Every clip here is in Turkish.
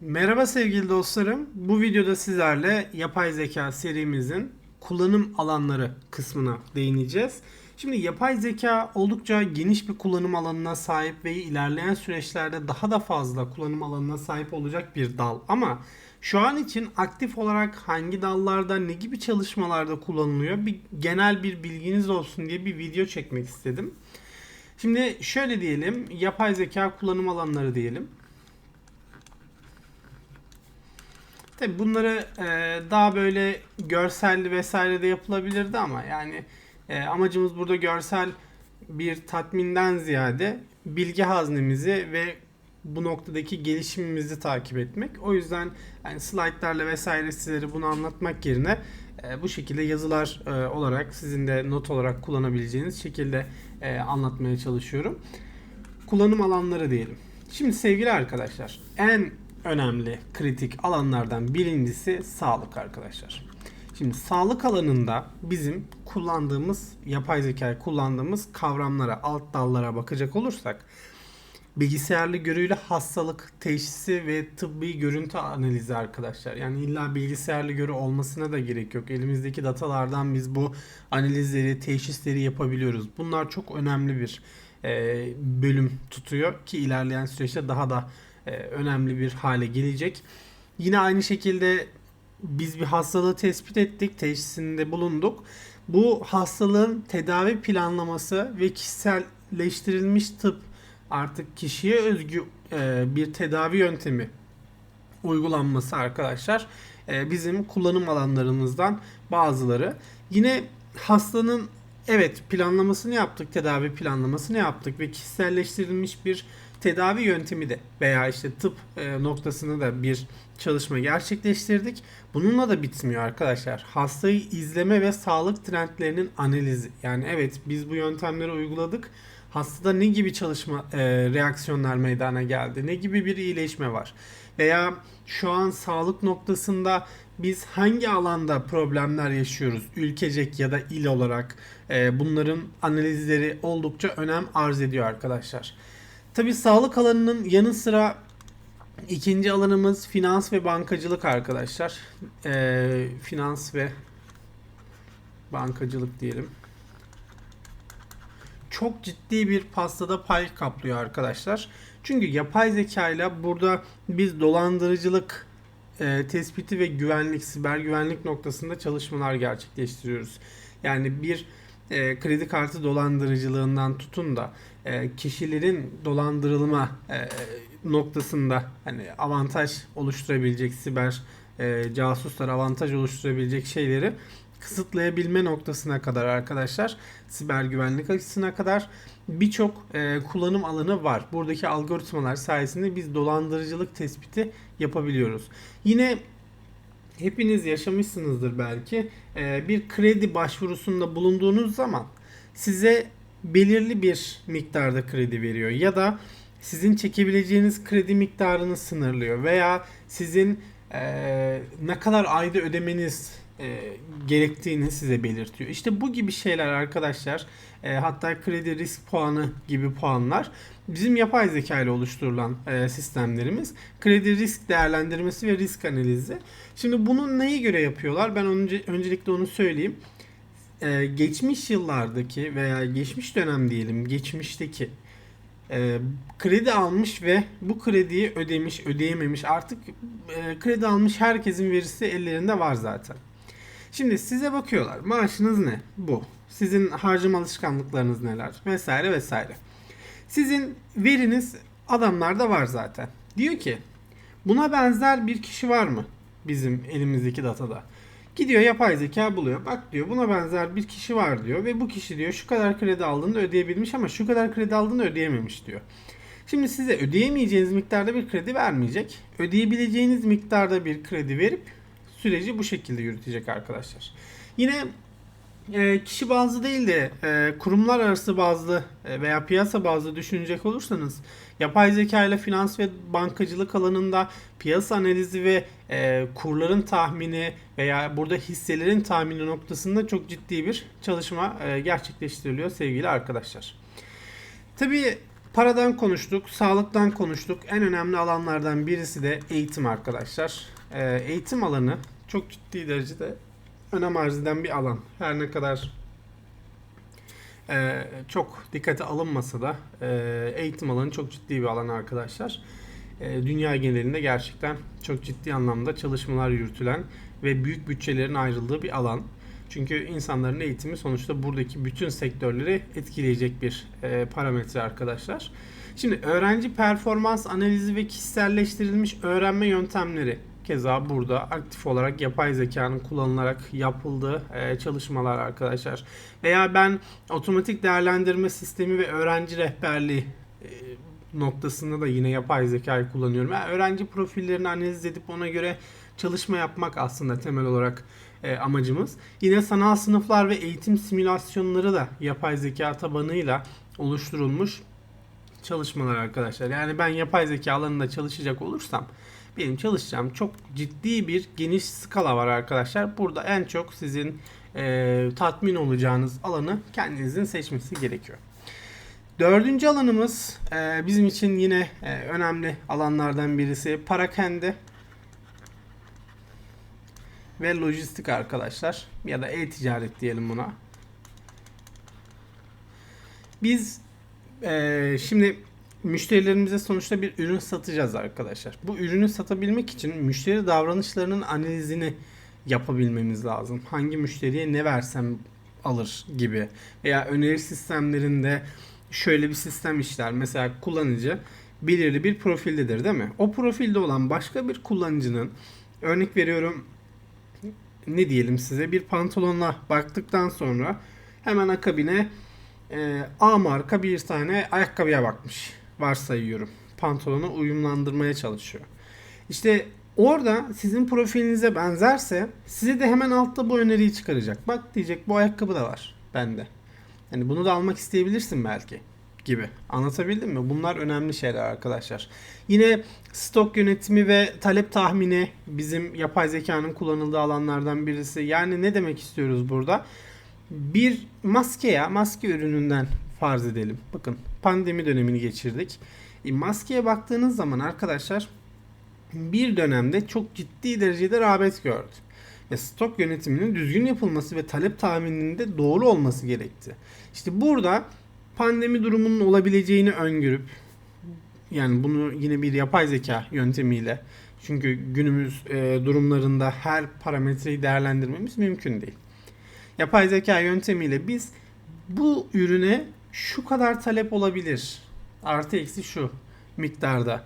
Merhaba sevgili dostlarım. Bu videoda sizlerle yapay zeka serimizin kullanım alanları kısmına değineceğiz. Şimdi yapay zeka oldukça geniş bir kullanım alanına sahip ve ilerleyen süreçlerde daha da fazla kullanım alanına sahip olacak bir dal. Ama şu an için aktif olarak hangi dallarda ne gibi çalışmalarda kullanılıyor bir genel bir bilginiz olsun diye bir video çekmek istedim. Şimdi şöyle diyelim yapay zeka kullanım alanları diyelim. Tabi bunları e, daha böyle görselli vesaire de yapılabilirdi ama yani e, amacımız burada görsel bir tatminden ziyade bilgi haznemizi ve bu noktadaki gelişimimizi takip etmek. O yüzden yani slaytlarla vesaire sizlere bunu anlatmak yerine e, bu şekilde yazılar e, olarak sizin de not olarak kullanabileceğiniz şekilde e, anlatmaya çalışıyorum. Kullanım alanları diyelim. Şimdi sevgili arkadaşlar en önemli kritik alanlardan birincisi sağlık arkadaşlar. Şimdi sağlık alanında bizim kullandığımız yapay zekayı kullandığımız kavramlara, alt dallara bakacak olursak bilgisayarlı görüyle hastalık teşhisi ve tıbbi görüntü analizi arkadaşlar. Yani illa bilgisayarlı görü olmasına da gerek yok. Elimizdeki datalardan biz bu analizleri, teşhisleri yapabiliyoruz. Bunlar çok önemli bir bölüm tutuyor ki ilerleyen süreçte daha da önemli bir hale gelecek. Yine aynı şekilde biz bir hastalığı tespit ettik, teşhisinde bulunduk. Bu hastalığın tedavi planlaması ve kişiselleştirilmiş tıp artık kişiye özgü e, bir tedavi yöntemi uygulanması arkadaşlar e, bizim kullanım alanlarımızdan bazıları. Yine hastanın evet planlamasını yaptık, tedavi planlamasını yaptık ve kişiselleştirilmiş bir tedavi yöntemi de veya işte tıp e, noktasını da bir çalışma gerçekleştirdik. Bununla da bitmiyor arkadaşlar. Hastayı izleme ve sağlık trendlerinin analizi. Yani evet biz bu yöntemleri uyguladık. Hastada ne gibi çalışma e, reaksiyonlar meydana geldi? Ne gibi bir iyileşme var? Veya şu an sağlık noktasında biz hangi alanda problemler yaşıyoruz? Ülkecek ya da il olarak e, bunların analizleri oldukça önem arz ediyor arkadaşlar. Tabi sağlık alanının yanı sıra ikinci alanımız finans ve bankacılık arkadaşlar. Ee, finans ve bankacılık diyelim. Çok ciddi bir pastada pay kaplıyor arkadaşlar. Çünkü yapay zeka ile burada biz dolandırıcılık e, tespiti ve güvenlik, siber güvenlik noktasında çalışmalar gerçekleştiriyoruz. Yani bir e, kredi kartı dolandırıcılığından tutun da kişilerin dolandırılma e, noktasında hani avantaj oluşturabilecek siber e, casuslar avantaj oluşturabilecek şeyleri kısıtlayabilme noktasına kadar arkadaşlar siber güvenlik açısına kadar birçok e, kullanım alanı var. Buradaki algoritmalar sayesinde biz dolandırıcılık tespiti yapabiliyoruz. Yine hepiniz yaşamışsınızdır belki. E, bir kredi başvurusunda bulunduğunuz zaman size belirli bir miktarda kredi veriyor ya da sizin çekebileceğiniz kredi miktarını sınırlıyor veya sizin e, ne kadar ayda ödemeniz e, gerektiğini size belirtiyor. İşte bu gibi şeyler arkadaşlar e, hatta kredi risk puanı gibi puanlar bizim yapay zeka ile oluşturulan e, sistemlerimiz. Kredi risk değerlendirmesi ve risk analizi. Şimdi bunu neye göre yapıyorlar? Ben önce, öncelikle onu söyleyeyim. E, geçmiş yıllardaki veya geçmiş dönem diyelim geçmişteki e, kredi almış ve bu krediyi ödemiş, ödeyememiş artık e, kredi almış herkesin verisi ellerinde var zaten. Şimdi size bakıyorlar. Maaşınız ne? Bu. Sizin harcama alışkanlıklarınız neler? Vesaire vesaire. Sizin veriniz adamlarda var zaten. Diyor ki buna benzer bir kişi var mı bizim elimizdeki datada? Gidiyor yapay zeka buluyor. Bak diyor buna benzer bir kişi var diyor ve bu kişi diyor şu kadar kredi aldığında ödeyebilmiş ama şu kadar kredi aldığında ödeyememiş diyor. Şimdi size ödeyemeyeceğiniz miktarda bir kredi vermeyecek. Ödeyebileceğiniz miktarda bir kredi verip süreci bu şekilde yürütecek arkadaşlar. Yine e, kişi bazlı değil de e, kurumlar arası bazlı e, veya piyasa bazlı düşünecek olursanız yapay zeka ile finans ve bankacılık alanında piyasa analizi ve kurların tahmini veya burada hisselerin tahmini noktasında çok ciddi bir çalışma gerçekleştiriliyor sevgili arkadaşlar. Tabii paradan konuştuk, sağlıktan konuştuk. En önemli alanlardan birisi de eğitim arkadaşlar. Eğitim alanı çok ciddi derecede önem arz eden bir alan. Her ne kadar e, çok dikkate alınmasa da e, eğitim alanı çok ciddi bir alan arkadaşlar. E, dünya genelinde gerçekten çok ciddi anlamda çalışmalar yürütülen ve büyük bütçelerin ayrıldığı bir alan. Çünkü insanların eğitimi sonuçta buradaki bütün sektörleri etkileyecek bir e, parametre arkadaşlar. Şimdi öğrenci performans analizi ve kişiselleştirilmiş öğrenme yöntemleri keza burada aktif olarak yapay zekanın kullanılarak yapıldığı e, çalışmalar arkadaşlar. Veya ben otomatik değerlendirme sistemi ve öğrenci rehberliği e, noktasında da yine yapay zekayı kullanıyorum. Yani öğrenci profillerini analiz edip ona göre çalışma yapmak aslında temel olarak e, amacımız. Yine sanal sınıflar ve eğitim simülasyonları da yapay zeka tabanıyla oluşturulmuş çalışmalar arkadaşlar. Yani ben yapay zeka alanında çalışacak olursam benim çalışacağım çok ciddi bir geniş skala var arkadaşlar. Burada en çok sizin e, tatmin olacağınız alanı kendinizin seçmesi gerekiyor. Dördüncü alanımız e, bizim için yine e, önemli alanlardan birisi parakende ve lojistik arkadaşlar ya da e-ticaret diyelim buna. Biz e, şimdi müşterilerimize sonuçta bir ürün satacağız arkadaşlar. Bu ürünü satabilmek için müşteri davranışlarının analizini yapabilmemiz lazım. Hangi müşteriye ne versem alır gibi veya öneri sistemlerinde şöyle bir sistem işler. Mesela kullanıcı belirli bir profildedir değil mi? O profilde olan başka bir kullanıcının örnek veriyorum ne diyelim size bir pantolonla baktıktan sonra hemen akabine e, A marka bir tane ayakkabıya bakmış varsayıyorum. Pantolonu uyumlandırmaya çalışıyor. İşte orada sizin profilinize benzerse size de hemen altta bu öneriyi çıkaracak. Bak diyecek bu ayakkabı da var bende. Yani bunu da almak isteyebilirsin belki gibi. Anlatabildim mi? Bunlar önemli şeyler arkadaşlar. Yine stok yönetimi ve talep tahmini bizim yapay zekanın kullanıldığı alanlardan birisi. Yani ne demek istiyoruz burada? Bir maske ya maske ürününden farz edelim. Bakın pandemi dönemini geçirdik. E, maskeye baktığınız zaman arkadaşlar bir dönemde çok ciddi derecede rağbet gördü. Ve stok yönetiminin düzgün yapılması ve talep tahmininin de doğru olması gerekti. İşte burada pandemi durumunun olabileceğini öngörüp yani bunu yine bir yapay zeka yöntemiyle çünkü günümüz e, durumlarında her parametreyi değerlendirmemiz mümkün değil. Yapay zeka yöntemiyle biz bu ürüne şu kadar talep olabilir. Artı eksi şu miktarda.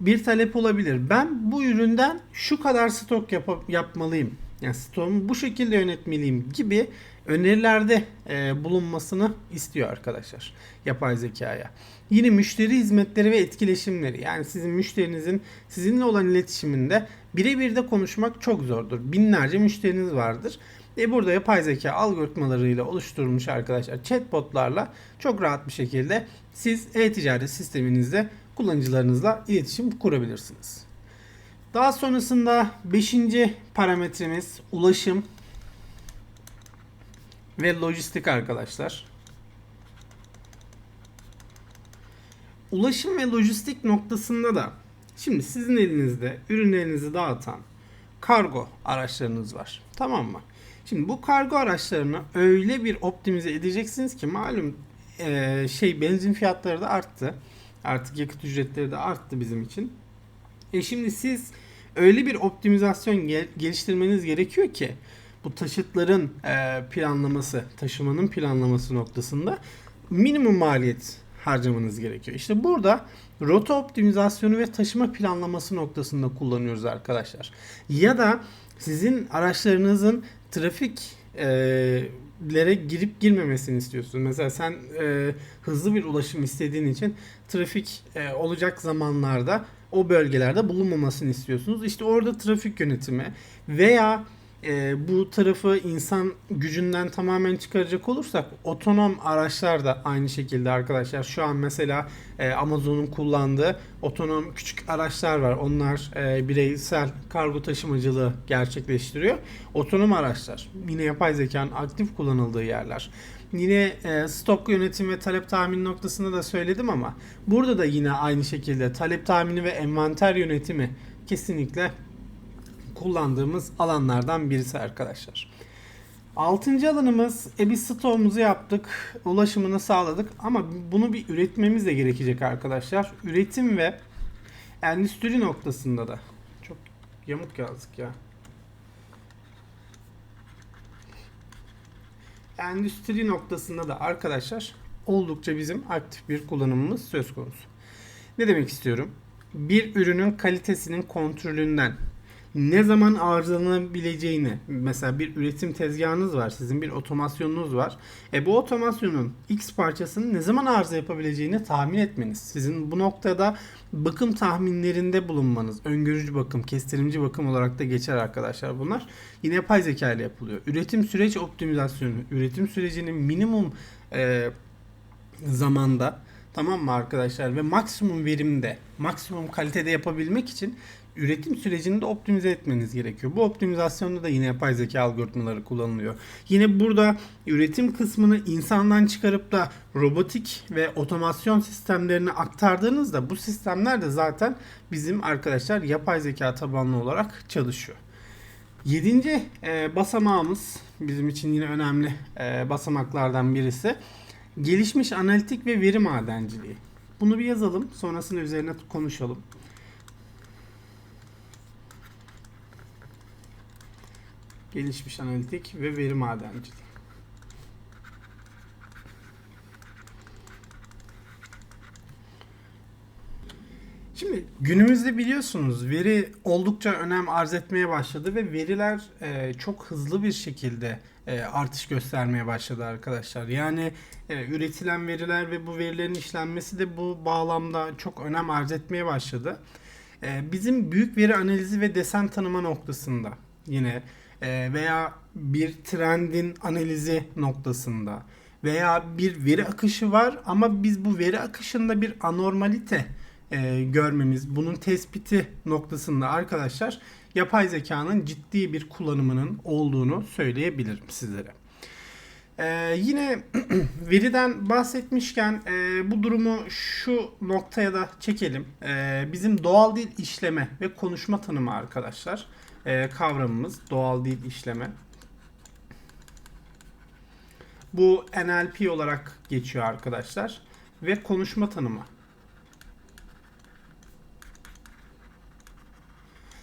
Bir talep olabilir. Ben bu üründen şu kadar stok yap- yapmalıyım. Yani stoğumu bu şekilde yönetmeliyim gibi önerilerde e, bulunmasını istiyor arkadaşlar yapay zekaya. Yine müşteri hizmetleri ve etkileşimleri yani sizin müşterinizin sizinle olan iletişiminde birebir de konuşmak çok zordur. Binlerce müşteriniz vardır. E burada yapay zeka algoritmalarıyla oluşturulmuş arkadaşlar chatbotlarla çok rahat bir şekilde siz e-ticaret sisteminizde kullanıcılarınızla iletişim kurabilirsiniz. Daha sonrasında 5. parametremiz ulaşım ve lojistik arkadaşlar. Ulaşım ve lojistik noktasında da şimdi sizin elinizde ürünlerinizi dağıtan kargo araçlarınız var. Tamam mı? Şimdi bu kargo araçlarını öyle bir optimize edeceksiniz ki malum e, şey benzin fiyatları da arttı. Artık yakıt ücretleri de arttı bizim için. E şimdi siz öyle bir optimizasyon gel- geliştirmeniz gerekiyor ki bu taşıtların e, planlaması, taşımanın planlaması noktasında minimum maliyet harcamanız gerekiyor. İşte burada rota optimizasyonu ve taşıma planlaması noktasında kullanıyoruz arkadaşlar. Ya da sizin araçlarınızın trafik e, lere girip girmemesini istiyorsun. Mesela sen e, hızlı bir ulaşım istediğin için trafik e, olacak zamanlarda o bölgelerde bulunmamasını istiyorsunuz. İşte orada trafik yönetimi veya e, bu tarafı insan gücünden tamamen çıkaracak olursak otonom araçlar da aynı şekilde arkadaşlar. Şu an mesela e, Amazon'un kullandığı otonom küçük araçlar var. Onlar e, bireysel kargo taşımacılığı gerçekleştiriyor. Otonom araçlar yine yapay zekanın aktif kullanıldığı yerler. yine e, stok yönetim ve talep tahmini noktasında da söyledim ama burada da yine aynı şekilde talep tahmini ve envanter yönetimi kesinlikle kullandığımız alanlardan birisi arkadaşlar. Altıncı alanımız e biz stoğumuzu yaptık, ulaşımını sağladık ama bunu bir üretmemiz de gerekecek arkadaşlar. Üretim ve endüstri noktasında da çok yamuk yazdık ya. Endüstri noktasında da arkadaşlar oldukça bizim aktif bir kullanımımız söz konusu. Ne demek istiyorum? Bir ürünün kalitesinin kontrolünden ne zaman arızalanabileceğini mesela bir üretim tezgahınız var sizin bir otomasyonunuz var. E bu otomasyonun X parçasının ne zaman arıza yapabileceğini tahmin etmeniz. Sizin bu noktada bakım tahminlerinde bulunmanız. Öngörücü bakım, kestirimci bakım olarak da geçer arkadaşlar bunlar. Yine yapay zeka ile yapılıyor. Üretim süreç optimizasyonu, üretim sürecinin minimum e, zamanda tamam mı arkadaşlar ve maksimum verimde, maksimum kalitede yapabilmek için üretim sürecini de optimize etmeniz gerekiyor. Bu optimizasyonda da yine yapay zeka algoritmaları kullanılıyor. Yine burada üretim kısmını insandan çıkarıp da robotik ve otomasyon sistemlerine aktardığınızda bu sistemler de zaten bizim arkadaşlar yapay zeka tabanlı olarak çalışıyor. Yedinci e, basamağımız bizim için yine önemli e, basamaklardan birisi. Gelişmiş analitik ve veri madenciliği. Bunu bir yazalım sonrasında üzerine konuşalım. Gelişmiş analitik ve veri madenciliği. Şimdi günümüzde biliyorsunuz veri oldukça önem arz etmeye başladı ve veriler e, çok hızlı bir şekilde e, artış göstermeye başladı arkadaşlar. Yani e, üretilen veriler ve bu verilerin işlenmesi de bu bağlamda çok önem arz etmeye başladı. E, bizim büyük veri analizi ve desen tanıma noktasında yine veya bir trendin analizi noktasında veya bir veri akışı var ama biz bu veri akışında bir anormalite e, görmemiz, bunun tespiti noktasında arkadaşlar yapay zekanın ciddi bir kullanımının olduğunu söyleyebilirim sizlere. Ee, yine veriden bahsetmişken e, bu durumu şu noktaya da çekelim. E, bizim doğal dil işleme ve konuşma tanımı arkadaşlar e, kavramımız doğal dil işleme. Bu NLP olarak geçiyor arkadaşlar ve konuşma tanımı.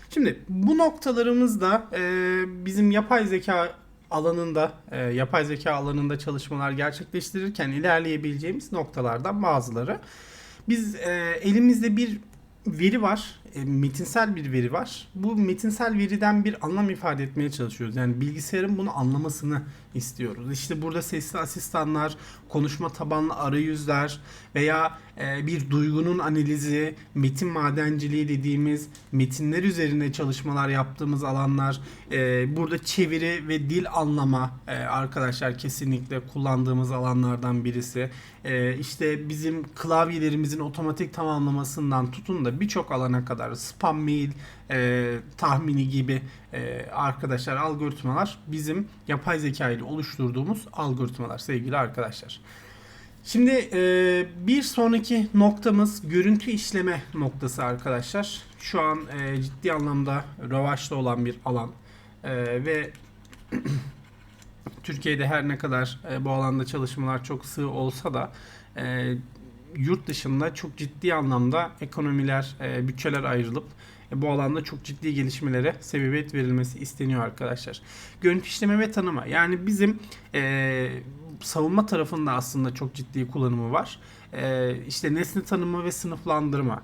Şimdi bu noktalarımızda e, bizim yapay zeka alanında e, yapay zeka alanında çalışmalar gerçekleştirirken ilerleyebileceğimiz noktalardan bazıları. Biz e, elimizde bir veri var. E, metinsel bir veri var. Bu metinsel veriden bir anlam ifade etmeye çalışıyoruz. Yani bilgisayarın bunu anlamasını istiyoruz. İşte burada sesli asistanlar, konuşma tabanlı arayüzler veya e, bir duygunun analizi, metin madenciliği dediğimiz metinler üzerine çalışmalar yaptığımız alanlar. E, burada çeviri ve dil anlama e, arkadaşlar kesinlikle kullandığımız alanlardan birisi. E, işte bizim klavyelerimizin otomatik tamamlamasından tutun da birçok alana kadar spam mail e, tahmini gibi e, arkadaşlar algoritmalar bizim yapay zeka ile oluşturduğumuz algoritmalar sevgili arkadaşlar. Şimdi e, bir sonraki noktamız görüntü işleme noktası arkadaşlar. Şu an e, ciddi anlamda rövaşta olan bir alan e, ve Türkiye'de her ne kadar e, bu alanda çalışmalar çok sığ olsa da e, yurt dışında çok ciddi anlamda ekonomiler, e, bütçeler ayrılıp e, bu alanda çok ciddi gelişmelere sebebiyet verilmesi isteniyor arkadaşlar. Görüntü işleme ve tanıma. Yani bizim e, savunma tarafında aslında çok ciddi kullanımı var. E, işte nesne tanımı ve sınıflandırma.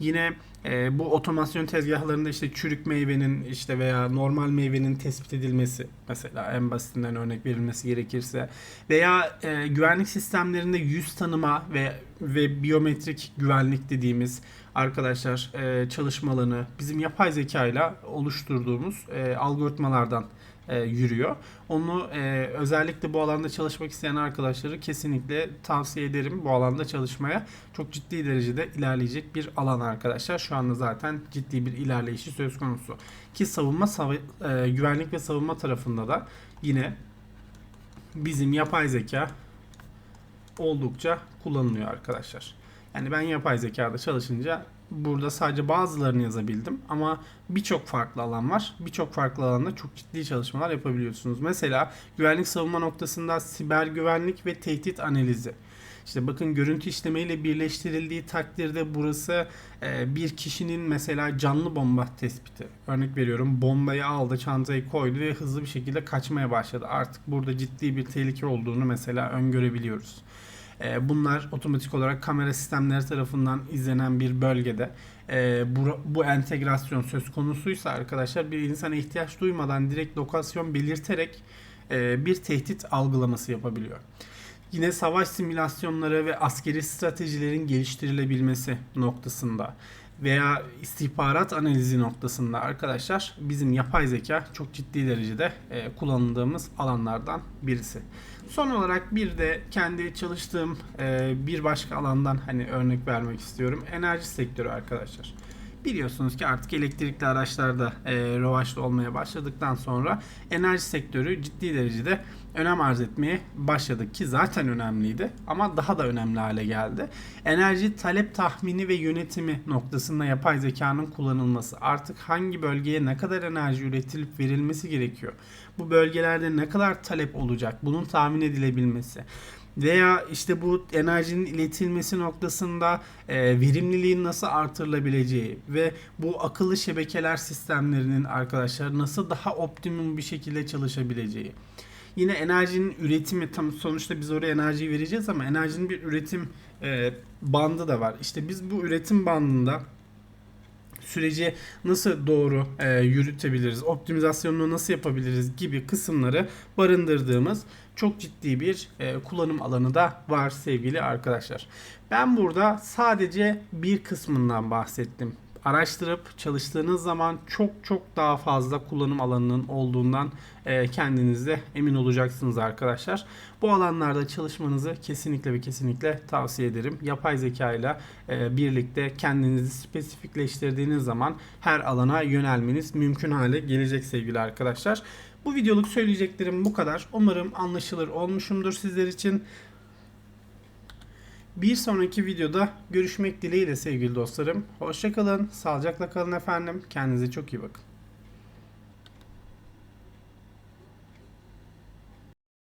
Yine e, bu otomasyon tezgahlarında işte çürük meyvenin işte veya normal meyvenin tespit edilmesi mesela en basitinden örnek verilmesi gerekirse veya e, güvenlik sistemlerinde yüz tanıma ve ve biyometrik güvenlik dediğimiz arkadaşlar e, çalışmalarını bizim yapay zeka ile oluşturduğumuz e, algoritmalardan e, yürüyor. Onu e, özellikle bu alanda çalışmak isteyen arkadaşları kesinlikle tavsiye ederim bu alanda çalışmaya. Çok ciddi derecede ilerleyecek bir alan arkadaşlar. Şu anda zaten ciddi bir ilerleyişi söz konusu. Ki savunma, sav- e, güvenlik ve savunma tarafında da yine bizim yapay zeka oldukça kullanılıyor arkadaşlar. Yani ben yapay zekada çalışınca burada sadece bazılarını yazabildim ama birçok farklı alan var. Birçok farklı alanda çok ciddi çalışmalar yapabiliyorsunuz. Mesela güvenlik savunma noktasında siber güvenlik ve tehdit analizi. İşte bakın görüntü işlemeyle birleştirildiği takdirde burası e, bir kişinin mesela canlı bomba tespiti. Örnek veriyorum bombayı aldı çantayı koydu ve hızlı bir şekilde kaçmaya başladı. Artık burada ciddi bir tehlike olduğunu mesela öngörebiliyoruz. E, bunlar otomatik olarak kamera sistemleri tarafından izlenen bir bölgede e, bu, bu entegrasyon söz konusuysa arkadaşlar bir insana ihtiyaç duymadan direkt lokasyon belirterek e, bir tehdit algılaması yapabiliyor. Yine savaş simülasyonları ve askeri stratejilerin geliştirilebilmesi noktasında veya istihbarat analizi noktasında arkadaşlar bizim yapay zeka çok ciddi derecede e, kullanıldığımız alanlardan birisi. Son olarak bir de kendi çalıştığım e, bir başka alandan hani örnek vermek istiyorum. Enerji sektörü arkadaşlar. Biliyorsunuz ki artık elektrikli araçlarda e, revaçta olmaya başladıktan sonra enerji sektörü ciddi derecede önem arz etmeye başladı ki zaten önemliydi ama daha da önemli hale geldi. Enerji talep tahmini ve yönetimi noktasında yapay zekanın kullanılması artık hangi bölgeye ne kadar enerji üretilip verilmesi gerekiyor? Bu bölgelerde ne kadar talep olacak? Bunun tahmin edilebilmesi veya işte bu enerjinin iletilmesi noktasında e, verimliliğin nasıl artırılabileceği ve bu akıllı şebekeler sistemlerinin arkadaşlar nasıl daha optimum bir şekilde çalışabileceği. Yine enerjinin üretimi tam sonuçta biz oraya enerjiyi vereceğiz ama enerjinin bir üretim e, bandı da var. İşte biz bu üretim bandında süreci nasıl doğru e, yürütebiliriz, optimizasyonunu nasıl yapabiliriz gibi kısımları barındırdığımız çok ciddi bir e, kullanım alanı da var sevgili arkadaşlar. Ben burada sadece bir kısmından bahsettim. Araştırıp çalıştığınız zaman çok çok daha fazla kullanım alanının olduğundan e, kendinizde emin olacaksınız arkadaşlar. Bu alanlarda çalışmanızı kesinlikle ve kesinlikle tavsiye ederim. Yapay zeka ile e, birlikte kendinizi spesifikleştirdiğiniz zaman her alana yönelmeniz mümkün hale gelecek sevgili arkadaşlar. Bu videoluk söyleyeceklerim bu kadar. Umarım anlaşılır olmuşumdur sizler için. Bir sonraki videoda görüşmek dileğiyle sevgili dostlarım. Hoşçakalın, sağlıcakla kalın efendim. Kendinize çok iyi bakın.